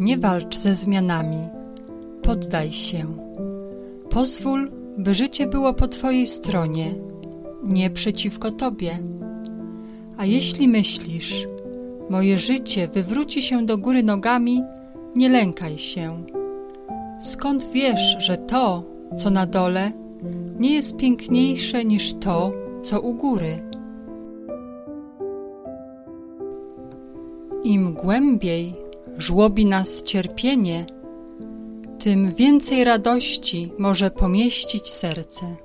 Nie walcz ze zmianami, poddaj się. Pozwól, by życie było po Twojej stronie, nie przeciwko Tobie. A jeśli myślisz, moje życie wywróci się do góry nogami, nie lękaj się. Skąd wiesz, że to, co na dole, nie jest piękniejsze niż to, co u góry? Im głębiej żłobi nas cierpienie, tym więcej radości może pomieścić serce.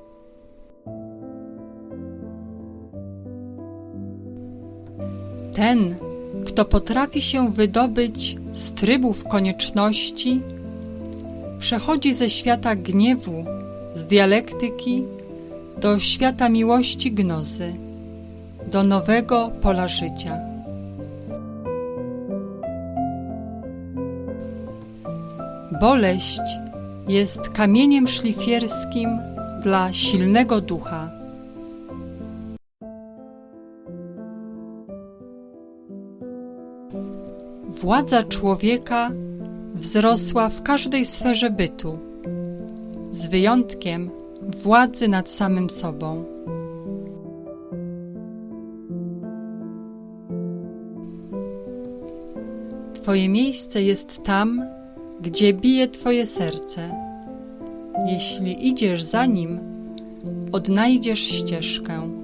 Ten, kto potrafi się wydobyć z trybów konieczności, przechodzi ze świata gniewu, z dialektyki do świata miłości gnozy, do nowego pola życia. Boleść jest kamieniem szlifierskim dla silnego ducha. Władza człowieka wzrosła w każdej sferze bytu, z wyjątkiem władzy nad samym sobą. Twoje miejsce jest tam, gdzie bije Twoje serce. Jeśli idziesz za nim, odnajdziesz ścieżkę.